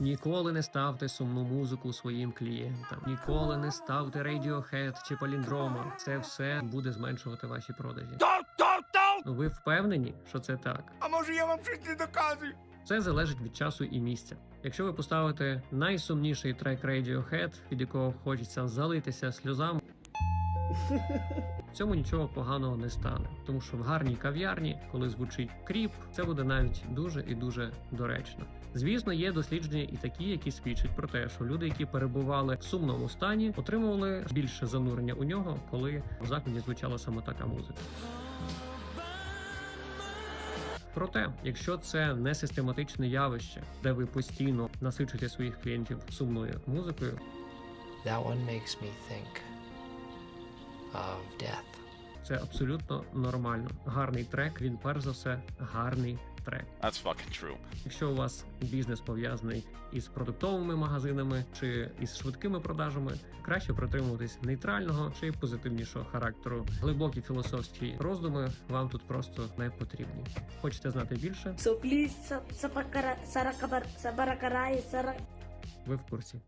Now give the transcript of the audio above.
Ніколи не ставте сумну музику своїм клієнтам. Ніколи не ставте Radiohead чи Palindroma. Це все буде зменшувати ваші продажі. Ви впевнені, що це так? А може я вам щось не доказую? Це залежить від часу і місця. Якщо ви поставите найсумніший трек Radiohead, від якого хочеться залитися сльозами, в цьому нічого поганого не стане, тому що в гарній кав'ярні, коли звучить кріп, це буде навіть дуже і дуже доречно. Звісно, є дослідження і такі, які свідчать про те, що люди, які перебували в сумному стані, отримували більше занурення у нього, коли в закладі звучала саме така музика. Проте, якщо це не систематичне явище, де ви постійно насичуєте своїх клієнтів сумною музикою, That one makes me think of death. це абсолютно нормально. Гарний трек, він перш за все гарний трек. That's fucking true. Якщо у вас бізнес пов'язаний із продуктовими магазинами чи із швидкими продажами, краще притримуватись нейтрального чи позитивнішого характеру. Глибокі філософські роздуми вам тут просто не потрібні. Хочете знати більше? So please, sa barakaray, sa, ra- Ви в курсі.